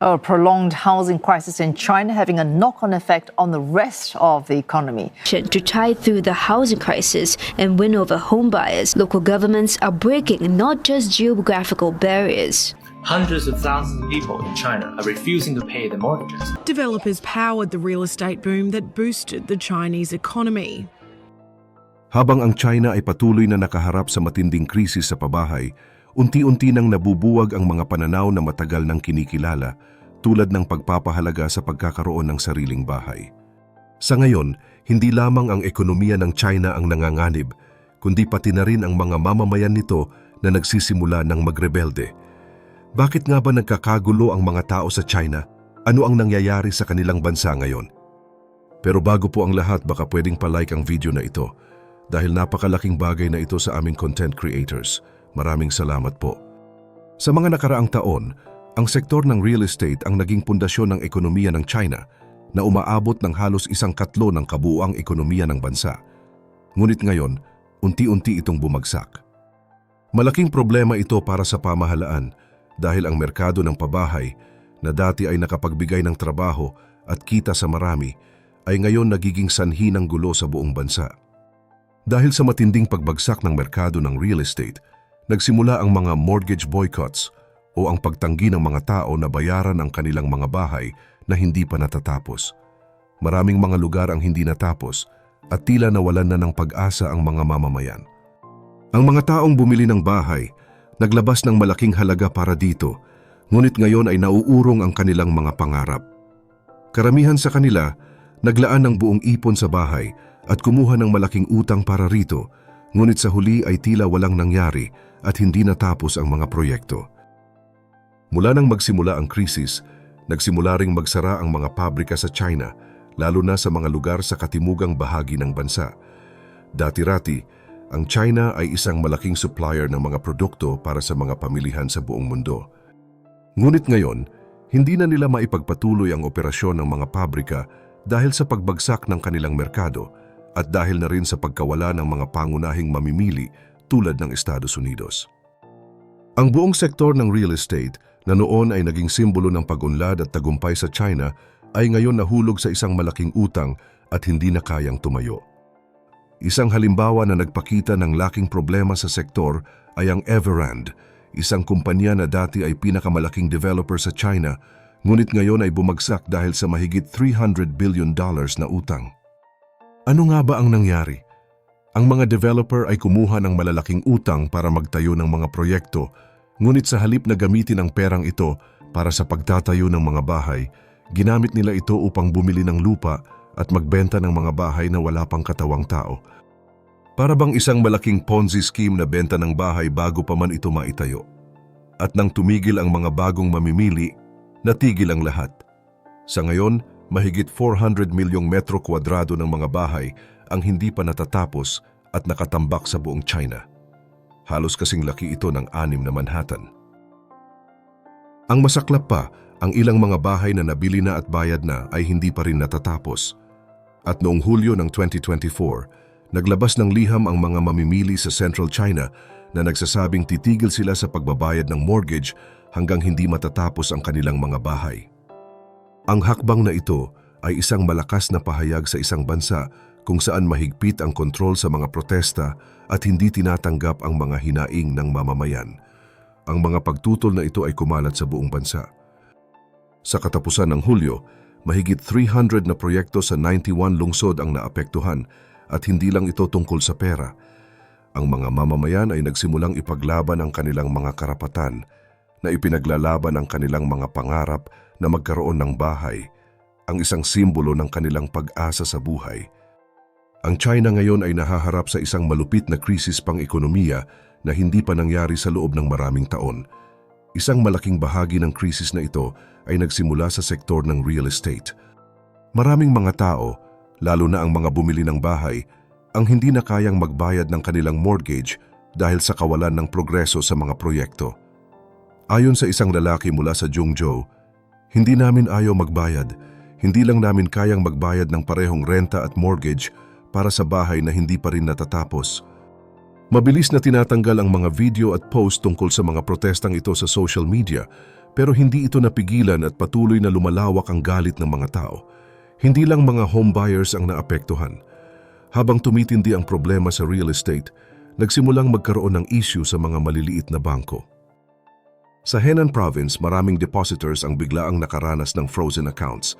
A prolonged housing crisis in China having a knock on effect on the rest of the economy. To tide through the housing crisis and win over home buyers, local governments are breaking not just geographical barriers. Hundreds of thousands of people in China are refusing to pay their mortgages. Developers powered the real estate boom that boosted the Chinese economy. Habang ang China ay patuloy na nakaharap sa matinding krisis sa pabahay, unti-unti nang nabubuwag ang mga pananaw na matagal nang kinikilala tulad ng pagpapahalaga sa pagkakaroon ng sariling bahay. Sa ngayon, hindi lamang ang ekonomiya ng China ang nanganganib, kundi pati na rin ang mga mamamayan nito na nagsisimula ng magrebelde. Bakit nga ba nagkakagulo ang mga tao sa China? Ano ang nangyayari sa kanilang bansa ngayon? Pero bago po ang lahat, baka pwedeng palike ang video na ito dahil napakalaking bagay na ito sa aming content creators. Maraming salamat po. Sa mga nakaraang taon, ang sektor ng real estate ang naging pundasyon ng ekonomiya ng China na umaabot ng halos isang katlo ng kabuuang ekonomiya ng bansa. Ngunit ngayon, unti-unti itong bumagsak. Malaking problema ito para sa pamahalaan dahil ang merkado ng pabahay na dati ay nakapagbigay ng trabaho at kita sa marami ay ngayon nagiging sanhi ng gulo sa buong bansa. Dahil sa matinding pagbagsak ng merkado ng real estate, nagsimula ang mga mortgage boycotts o ang pagtanggi ng mga tao na bayaran ang kanilang mga bahay na hindi pa natatapos. Maraming mga lugar ang hindi natapos at tila nawalan na ng pag-asa ang mga mamamayan. Ang mga taong bumili ng bahay, naglabas ng malaking halaga para dito, ngunit ngayon ay nauurong ang kanilang mga pangarap. Karamihan sa kanila, naglaan ng buong ipon sa bahay at kumuha ng malaking utang para rito, ngunit sa huli ay tila walang nangyari at hindi natapos ang mga proyekto. Mula nang magsimula ang krisis, nagsimula ring magsara ang mga pabrika sa China, lalo na sa mga lugar sa katimugang bahagi ng bansa. Dati-rati, ang China ay isang malaking supplier ng mga produkto para sa mga pamilihan sa buong mundo. Ngunit ngayon, hindi na nila maipagpatuloy ang operasyon ng mga pabrika dahil sa pagbagsak ng kanilang merkado at dahil na rin sa pagkawala ng mga pangunahing mamimili tulad ng Estados Unidos. Ang buong sektor ng real estate na noon ay naging simbolo ng pag-unlad at tagumpay sa China ay ngayon nahulog sa isang malaking utang at hindi na kayang tumayo. Isang halimbawa na nagpakita ng laking problema sa sektor ay ang Everand, isang kumpanya na dati ay pinakamalaking developer sa China, ngunit ngayon ay bumagsak dahil sa mahigit 300 billion dollars na utang. Ano nga ba ang nangyari? Ang mga developer ay kumuha ng malalaking utang para magtayo ng mga proyekto, ngunit sa halip na gamitin ang perang ito para sa pagtatayo ng mga bahay, ginamit nila ito upang bumili ng lupa at magbenta ng mga bahay na wala pang katawang tao. Para bang isang malaking Ponzi scheme na benta ng bahay bago pa man ito maitayo. At nang tumigil ang mga bagong mamimili, natigil ang lahat. Sa ngayon, mahigit 400 milyong metro kwadrado ng mga bahay ang hindi pa natatapos at nakatambak sa buong China. Halos kasing laki ito ng anim na Manhattan. Ang masaklap pa, ang ilang mga bahay na nabili na at bayad na ay hindi pa rin natatapos. At noong Hulyo ng 2024, naglabas ng liham ang mga mamimili sa Central China na nagsasabing titigil sila sa pagbabayad ng mortgage hanggang hindi matatapos ang kanilang mga bahay. Ang hakbang na ito ay isang malakas na pahayag sa isang bansa kung saan mahigpit ang kontrol sa mga protesta at hindi tinatanggap ang mga hinaing ng mamamayan. Ang mga pagtutol na ito ay kumalat sa buong bansa. Sa katapusan ng Hulyo, mahigit 300 na proyekto sa 91 lungsod ang naapektuhan at hindi lang ito tungkol sa pera. Ang mga mamamayan ay nagsimulang ipaglaban ang kanilang mga karapatan na ipinaglalaban ang kanilang mga pangarap na magkaroon ng bahay, ang isang simbolo ng kanilang pag-asa sa buhay. Ang China ngayon ay nahaharap sa isang malupit na krisis pang-ekonomiya na hindi pa nangyari sa loob ng maraming taon. Isang malaking bahagi ng krisis na ito ay nagsimula sa sektor ng real estate. Maraming mga tao, lalo na ang mga bumili ng bahay, ang hindi na kayang magbayad ng kanilang mortgage dahil sa kawalan ng progreso sa mga proyekto. Ayon sa isang lalaki mula sa Zhengzhou, hindi namin ayaw magbayad, hindi lang namin kayang magbayad ng parehong renta at mortgage para sa bahay na hindi pa rin natatapos. Mabilis na tinatanggal ang mga video at post tungkol sa mga protestang ito sa social media Pero hindi ito napigilan at patuloy na lumalawak ang galit ng mga tao. Hindi lang mga home buyers ang naapektuhan. Habang tumitindi ang problema sa real estate, nagsimulang magkaroon ng issue sa mga maliliit na bangko. Sa Henan Province, maraming depositors ang biglaang nakaranas ng frozen accounts.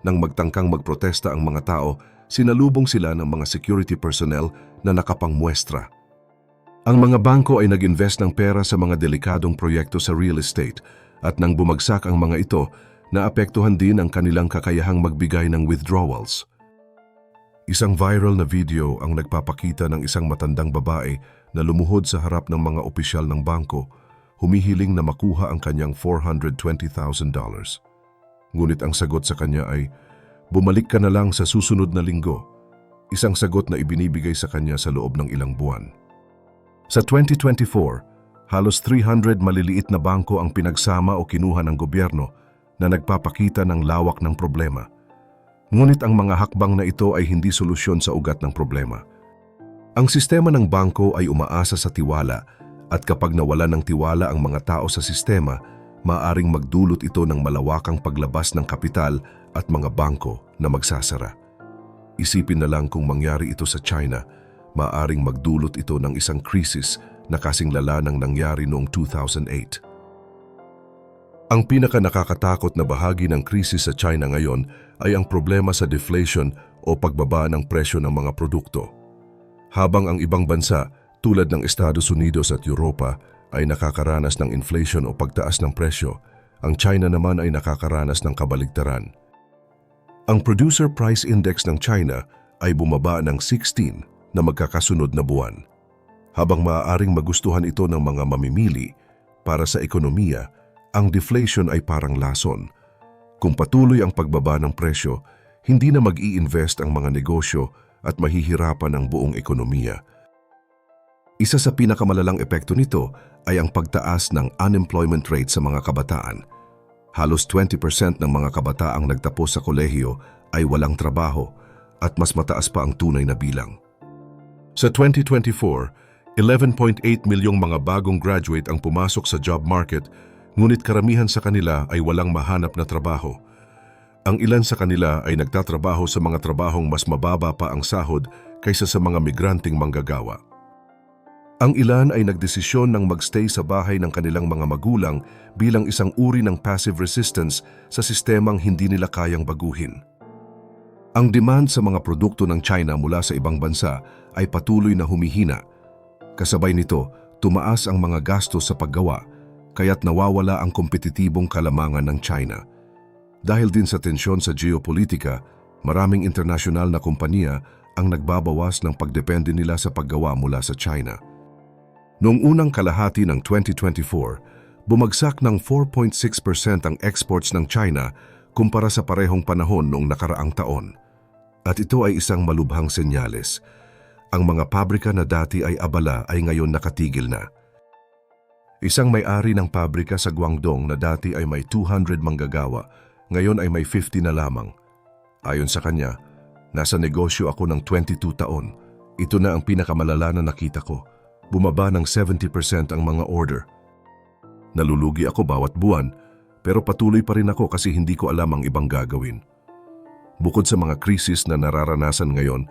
Nang magtangkang magprotesta ang mga tao, sinalubong sila ng mga security personnel na nakapangmuestra. Ang mga bangko ay nag-invest ng pera sa mga delikadong proyekto sa real estate at nang bumagsak ang mga ito, naapektuhan din ang kanilang kakayahang magbigay ng withdrawals. Isang viral na video ang nagpapakita ng isang matandang babae na lumuhod sa harap ng mga opisyal ng bangko, humihiling na makuha ang kanyang $420,000. Ngunit ang sagot sa kanya ay, bumalik ka na lang sa susunod na linggo. Isang sagot na ibinibigay sa kanya sa loob ng ilang buwan. Sa 2024, halos 300 maliliit na bangko ang pinagsama o kinuha ng gobyerno na nagpapakita ng lawak ng problema. Ngunit ang mga hakbang na ito ay hindi solusyon sa ugat ng problema. Ang sistema ng bangko ay umaasa sa tiwala at kapag nawala ng tiwala ang mga tao sa sistema, maaring magdulot ito ng malawakang paglabas ng kapital at mga bangko na magsasara. Isipin na lang kung mangyari ito sa China, maaring magdulot ito ng isang krisis na kasing lala ng nangyari noong 2008. Ang pinaka nakakatakot na bahagi ng krisis sa China ngayon ay ang problema sa deflation o pagbaba ng presyo ng mga produkto. Habang ang ibang bansa tulad ng Estados Unidos at Europa ay nakakaranas ng inflation o pagtaas ng presyo, ang China naman ay nakakaranas ng kabaligtaran. Ang Producer Price Index ng China ay bumaba ng 16 na magkakasunod na buwan. Habang maaaring magustuhan ito ng mga mamimili, para sa ekonomiya, ang deflation ay parang lason. Kung patuloy ang pagbaba ng presyo, hindi na mag-i-invest ang mga negosyo at mahihirapan ang buong ekonomiya. Isa sa pinakamalalang epekto nito ay ang pagtaas ng unemployment rate sa mga kabataan. Halos 20% ng mga kabataang nagtapos sa kolehiyo ay walang trabaho at mas mataas pa ang tunay na bilang. Sa 2024, 11.8 milyong mga bagong graduate ang pumasok sa job market ngunit karamihan sa kanila ay walang mahanap na trabaho. Ang ilan sa kanila ay nagtatrabaho sa mga trabahong mas mababa pa ang sahod kaysa sa mga migranting manggagawa. Ang ilan ay nagdesisyon ng magstay sa bahay ng kanilang mga magulang bilang isang uri ng passive resistance sa sistemang hindi nila kayang baguhin. Ang demand sa mga produkto ng China mula sa ibang bansa ay patuloy na humihina. Kasabay nito, tumaas ang mga gastos sa paggawa, kaya't nawawala ang kompetitibong kalamangan ng China. Dahil din sa tensyon sa geopolitika, maraming internasyonal na kumpanya ang nagbabawas ng pagdepende nila sa paggawa mula sa China. Noong unang kalahati ng 2024, bumagsak ng 4.6% ang exports ng China kumpara sa parehong panahon noong nakaraang taon. At ito ay isang malubhang senyales. Ang mga pabrika na dati ay abala ay ngayon nakatigil na. Isang may-ari ng pabrika sa Guangdong na dati ay may 200 manggagawa, ngayon ay may 50 na lamang. Ayon sa kanya, nasa negosyo ako ng 22 taon. Ito na ang pinakamalala na nakita ko. Bumaba ng 70% ang mga order. Nalulugi ako bawat buwan, pero patuloy pa rin ako kasi hindi ko alam ang ibang gagawin. Bukod sa mga krisis na nararanasan ngayon,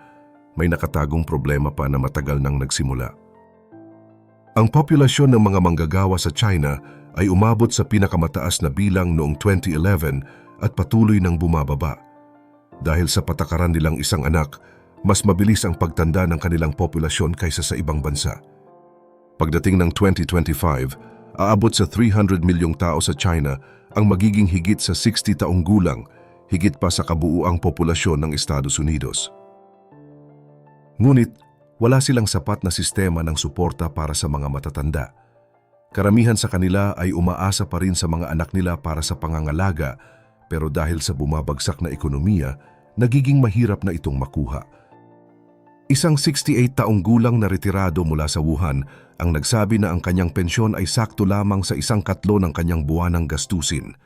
may nakatagong problema pa na matagal nang nagsimula. Ang populasyon ng mga manggagawa sa China ay umabot sa pinakamataas na bilang noong 2011 at patuloy nang bumababa. Dahil sa patakaran nilang isang anak, mas mabilis ang pagtanda ng kanilang populasyon kaysa sa ibang bansa. Pagdating ng 2025, aabot sa 300 milyong tao sa China ang magiging higit sa 60 taong gulang, higit pa sa kabuuang populasyon ng Estados Unidos. Ngunit, wala silang sapat na sistema ng suporta para sa mga matatanda. Karamihan sa kanila ay umaasa pa rin sa mga anak nila para sa pangangalaga, pero dahil sa bumabagsak na ekonomiya, nagiging mahirap na itong makuha. Isang 68 taong gulang na retirado mula sa Wuhan ang nagsabi na ang kanyang pensyon ay sakto lamang sa isang katlo ng kanyang buwanang gastusin.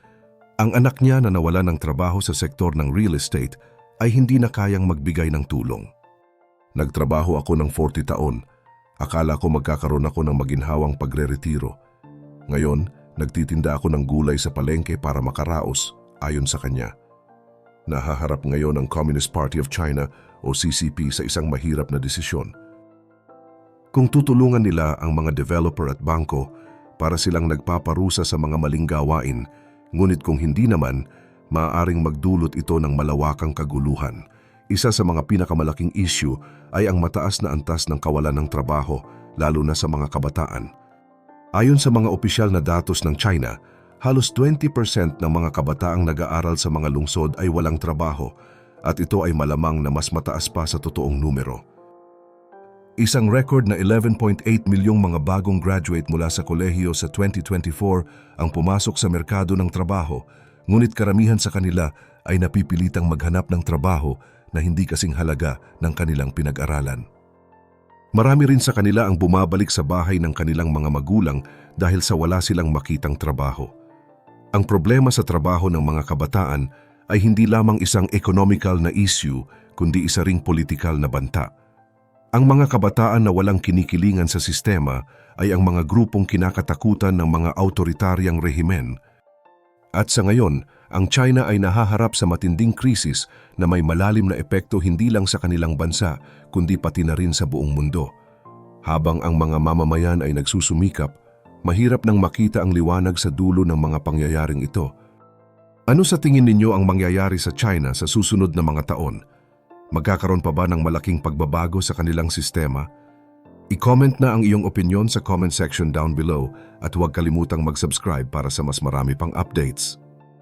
Ang anak niya na nawala ng trabaho sa sektor ng real estate ay hindi na kayang magbigay ng tulong. Nagtrabaho ako ng 40 taon. Akala ko magkakaroon ako ng maginhawang pagre-retiro. Ngayon, Nagtitinda ako ng gulay sa palengke para makaraos, ayon sa kanya. Nahaharap ngayon ang Communist Party of China o CCP sa isang mahirap na desisyon. Kung tutulungan nila ang mga developer at bangko para silang nagpaparusa sa mga maling gawain, ngunit kung hindi naman, maaaring magdulot ito ng malawakang kaguluhan. Isa sa mga pinakamalaking issue ay ang mataas na antas ng kawalan ng trabaho, lalo na sa mga kabataan. Ayon sa mga opisyal na datos ng China, halos 20% ng mga kabataang nag-aaral sa mga lungsod ay walang trabaho at ito ay malamang na mas mataas pa sa totoong numero. Isang record na 11.8 milyong mga bagong graduate mula sa kolehiyo sa 2024 ang pumasok sa merkado ng trabaho, ngunit karamihan sa kanila ay napipilitang maghanap ng trabaho na hindi kasing halaga ng kanilang pinag-aralan. Marami rin sa kanila ang bumabalik sa bahay ng kanilang mga magulang dahil sa wala silang makitang trabaho. Ang problema sa trabaho ng mga kabataan ay hindi lamang isang economical na issue kundi isa ring politikal na banta. Ang mga kabataan na walang kinikilingan sa sistema ay ang mga grupong kinakatakutan ng mga autoritaryang rehimen. At sa ngayon, ang China ay nahaharap sa matinding krisis na may malalim na epekto hindi lang sa kanilang bansa kundi pati na rin sa buong mundo. Habang ang mga mamamayan ay nagsusumikap, mahirap nang makita ang liwanag sa dulo ng mga pangyayaring ito. Ano sa tingin ninyo ang mangyayari sa China sa susunod na mga taon? Magkakaroon pa ba ng malaking pagbabago sa kanilang sistema? I-comment na ang iyong opinion sa comment section down below at huwag kalimutang mag-subscribe para sa mas marami pang updates.